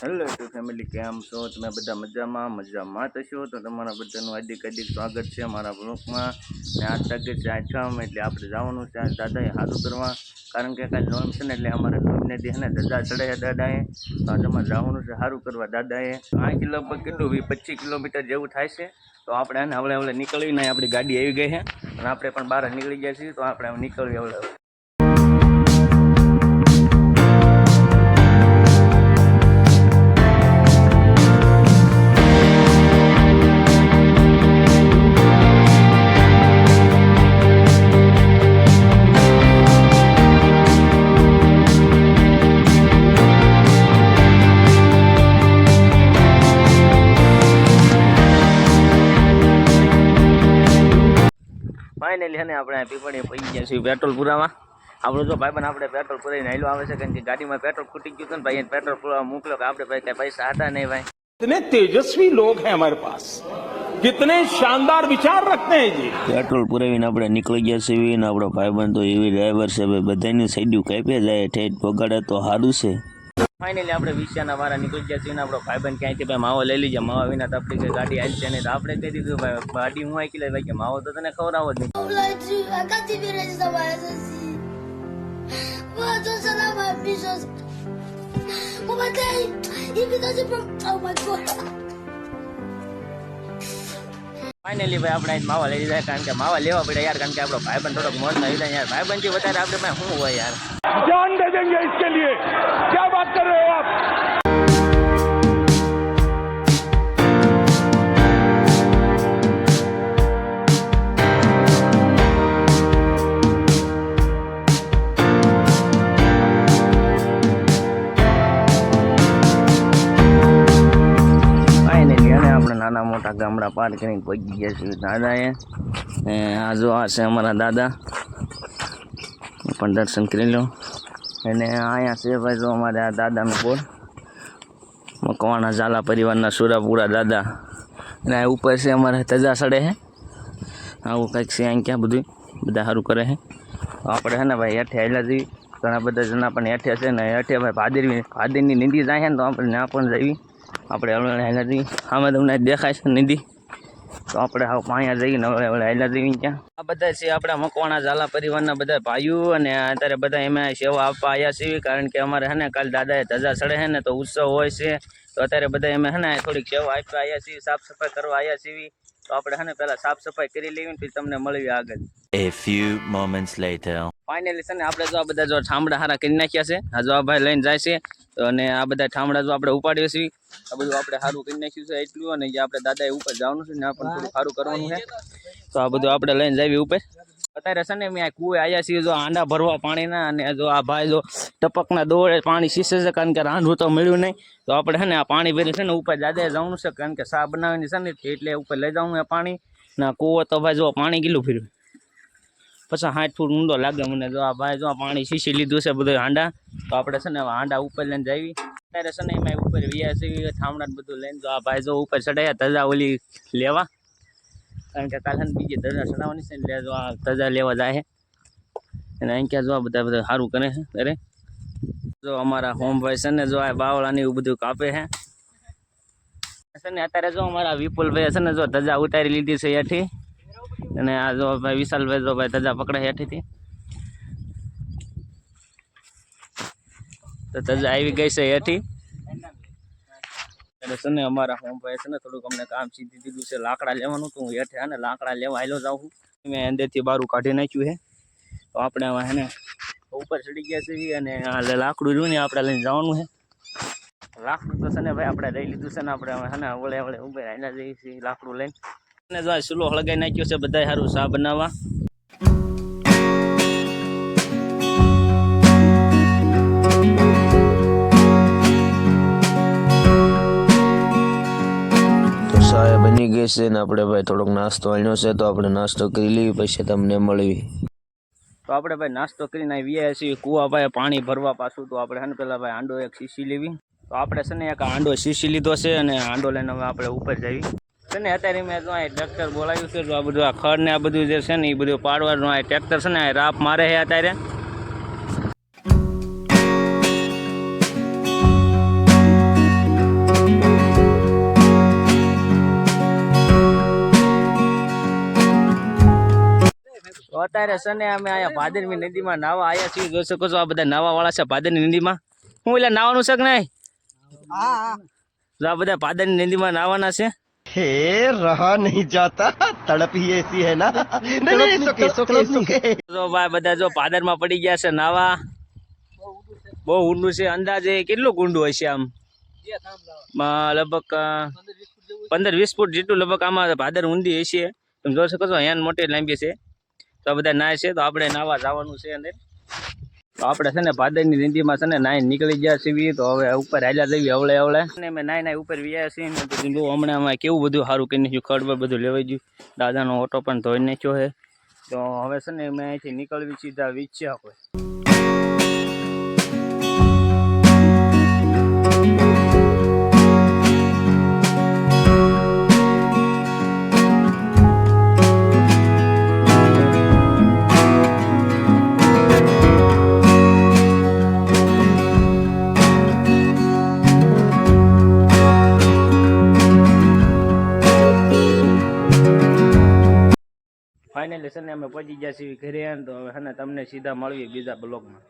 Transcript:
Hello two family કેમ છો? તમે બધા મજામાં? મજામાં થશો તો તમારા બધાનું હાર્દિક હાર્દિક સ્વાગત છે મારા બ્લોકમાં ને આ તકે છે આઠમ, એટલે આપણે જવાનું છે દાદાએ સારું કરવા. કારણ કે કાંઈ નોમ છે ને, એટલે અમારા નોમને દે ને, ધજા ચડે દાદાએ. તો તમારે જવાનું છે સારું કરવા દાદાએ. આ લગભગ કેટલું વીસ પચીસ કિલોમીટર જેવું થાય છે. તો આપણે એને હવળે હવળે નીકળીને આપણી ગાડી આવી ગઈ છે અને આપણે પણ બહાર નીકળી ગયા છીએ, તો આપણે હવે નીકળવી હવળે. ફાઇનલી હે ને આપણે પીપળી પડી ગયા છીએ પેટ્રોલ પુરામાં આપણું જો ભાઈબંધ આપણે પેટ્રોલ પુરાઈને હાલ્યો આવે છે કારણ કે ગાડીમાં પેટ્રોલ ખૂટી ગયું હતું ને ભાઈ એને પેટ્રોલ પુરાવા મોકલ્યો કે આપણે ભાઈ કઈ પૈસા હતા નહીં ભાઈ कितने तेजस्वी लोग हैं हमारे पास कितने शानदार विचार रखते हैं जी પેટ્રોલ પુરાવીને આપણે નીકળી ગયા છીએ ને આપણો ભાઈબંધ તો એવી ડ્રાઈવર છે ભાઈ બધાની સાઈડ કાપી જાય ઠેઠ પગાડે તો સારું છે ફાઇનલી આપણે વિષયાના વાળા નીકળી ગયા છીએ ને આપણો ભાઈબંધ ક્યાંયથી ભાઈ માવો લઈ લીધો. માવા વિના તો આપણી ગાડી ગાડી છે નહીં. તો આપણે કહી દીધું, ભાઈ, ગાડી હું આકી લે ભાઈ, કે માવો તો તને ખવડાવો જ નહીં. Oh my cativira ફાઇનલી ભાઈ, આપણે માવા લઈ જાય કારણ કે માવા લેવા પડે યાર, કારણ કે આપણો ભાઈબંધ થોડોક મોડ થઈ જાય યાર. ભાઈ થી વધારે આપણે શું હોય યાર? જાન દે દેંગે ઇસકે લિયે ક્યા બાત કર રહે હો આપ? મોટા ગામડા પાર કરીને પહોંચી ગયા છીએ દાદાએ. એ આ જો આ છે અમારા દાદા. હું પણ દર્શન કરી લો. અને અહીંયા છે ભાઈ જો અમારે આ દાદાનું બોર્ડ મકવાણા ઝાલા પરિવારના સુરાપુરા દાદા. અને આ ઉપર છે અમારે તજા સડે છે આવું કંઈક છે અહીં ક્યાં બધું. બધા સારું કરે છે આપણે છે ને ભાઈ હેઠે આવેલા જઈએ ઘણા બધા જણા પણ હેઠે છે ને હેઠે ભાઈ ભાદરવી, ભાદરની નિંદી જાય છે ને તો આપણે ત્યાં પણ જઈએ. આપણે હમણાં હેલા જઈએ આમાં તમને દેખાય છે નિધિ. તો આપણે હવે પાણી જઈને હવે હવે હેલા દેવી ત્યાં. આ બધા છે આપણા મકવાણા ઝાલા પરિવારના બધા ભાઈઓ અને અત્યારે બધા એમાં સેવા આપવા આવ્યા છીએ કારણ કે અમારે હે ને કાલ દાદાએ ધજા ચડે છે ને તો ઉત્સવ હોય છે. તો અત્યારે બધા એમાં હે થોડીક સેવા આપવા આવ્યા છીએ સાફ સફાઈ કરવા આવ્યા છીએ તો આપણે હે પહેલાં સાફ સફાઈ કરી લેવી પછી તમને મળવી આગળ. A few moments later. Finally છે ને, આપણે જો આ બધા જો ઠામડા હારા કરી નાખ્યા છે. આ જો આ ભાઈ લઈને જાય છે, તો અને આ બધા ઠામડા જો આપણે ઉપાડીએ છીએ આ બધું આપણે સારું કરી નાખ્યું છે, એટલું. અને જે આપણે દાદાએ ઉપર જવાનું છે ને, આ પણ થોડું સારું કરવાનું છે. તો આ બધું આપણે લઈને જાવી ઉપર. અત્યારે છે ને મેં આ કુએ આવ્યા છીએ જો આંડા ભરવા પાણીના, અને જો આ ભાઈ જો ટપકના દોડે પાણી શીશે છે, કારણ કે રાંધવું તો મળ્યું નહીં. તો આપણે છે ને, આ પાણી ભરી છે ને, ઉપર દાદાએ જવાનું છે, કારણ કે સા બનાવવાની છે ને, એટલે ઉપર લઈ જવાનું છે પાણી. ને આ કૂવો તો ભાઈ જો પાણી ગીલું ફર્યું પછી સાઠ ફૂટ ઊંડો લાગે મને. જો આ ભાઈ જો પાણી શીશી લીધું છે બધું હાંડા. તો આપણે છે ને હાંડા ઉપર લઈને જાવી. અત્યારે છે ને એમાં ઉપર વ્યા છે થામડા બધું લઈને જો આ ભાઈ જો ઉપર ચડાયા તજા ઓલી લેવા. કારણ કે કાલે બીજી તજા ચડાવવાની છે એટલે જો આ તજા લેવા જાય અને અહીં ક્યાં જો બધા બધા સારું કરે છે અરે જો અમારા હોમભાઈ છે ને જો આ બાવળાને એવું બધું કાપે છે. છે અત્યારે જો અમારા વિપુલભાઈ છે ને જો ધજા ઉતારી લીધી છે એઠી અને આ જો ભાઈ વિશાલભાઈ જો ભાઈ ધજા પકડે હેઠીથી. તો ધજા આવી ગઈ છે હેઠી. એટલે છે ને અમારા હોમભાઈ છે ને થોડુંક અમને કામ સીધી દીધું છે, લાકડા લેવાનું તો હું હેઠે ને લાકડા લેવા આવેલો જાઉં છું. મેં અંદરથી બારું કાઢી નાખ્યું છે. તો આપણે હવે હે ઉપર ચડી ગયા છીએ અને આ લાકડું રહ્યું ને આપણે લઈને જવાનું છે. લાકડું તો છે ને ભાઈ આપણે લઈ લીધું છે ને આપણે હવે હે ને વળે વળે ઉભે આવીને જઈએ છીએ લાકડું લઈને. અને જો સુલો હળગાઈ નાખ્યો છે બધાય સારું ચા બનાવવા. તો સાહેબ બની ગઈ છે ને આપણે ભાઈ થોડોક નાસ્તો આણ્યો છે તો આપણે નાસ્તો કરી લઈએ પછી તમને મળવી તો આપણે ભાઈ નાસ્તો કરીને આવ્યા છીએ. કુવા ભાઈ પાણી ભરવા પાછું તો આપણે હે પેલા ભાઈ આંડો એક શીશી લેવી. તો આપણે છે ને એક આંડો શીશી લીધો છે અને આંડો લઈને હવે આપણે ઉપર જવી છે ને અત્યારે મેં તો અહીં ટ્રેક્ટર બોલાવ્યું છે આ બધું આ ખડ ને આ બધું જે છે ને એ બધું પાડવાનું આ ટ્રેક્ટર છે ને આ રાપ મારે છે અત્યારે. અત્યારે છે ને અમે અહીંયા ભાદરવી નદીમાં નાવા આવ્યા છીએ. જોઈ શકો છો આ બધા નાવા વાળા છે ભાદરની નદીમાં. હું એટલે નાવાનું છે કે નહીં? આ બધા ભાદરની નદીમાં નાવાના છે. हे रहा नहीं जाता तड़प ही ऐसी है ना नहीं नहीं सुके सुके सुके જો ભાઈ બધા જો ભાદરમાં પડી ગયા છે નાવા બહુ ઊંડું છે અંદાજે કેટલું ઊંડું હશે આમ માં લગભગ અ, પંદર વીસ ફૂટ જેટલું લગભગ આમાં ભાદર ઊંડી હશે તમે જોઈ શકો છો અહીંયા મોટી લાંબી છે તો આ બધા નાય છે તો આપણે નાવા જવાનું છે અંદર તો આપણે છે ને ભાદરની નદીમાં છે ને નાઈ નીકળી ગયા છીએ, તો હવે ઉપર હાલ્યા જઈએ અવળે અવળે. અને મેં નાઈ નાઈ ઉપર વ્યા છીએ ને બધું જો હમણાં અમે કેવું બધું સારું કરી નાખ્યું ખડ બધું લેવાઈ ગયું. દાદાનો ઓટો પણ ધોઈ નાખ્યો છે. તો હવે છે ને મેં અહીંથી નીકળવી સીધા વીચ્યા આપણે ફાઇનલી છે અમે પહોંચી ગયા છીએ ઘરે, તો છે ને તમને સીધા મળીએ બીજા બ્લોગમાં.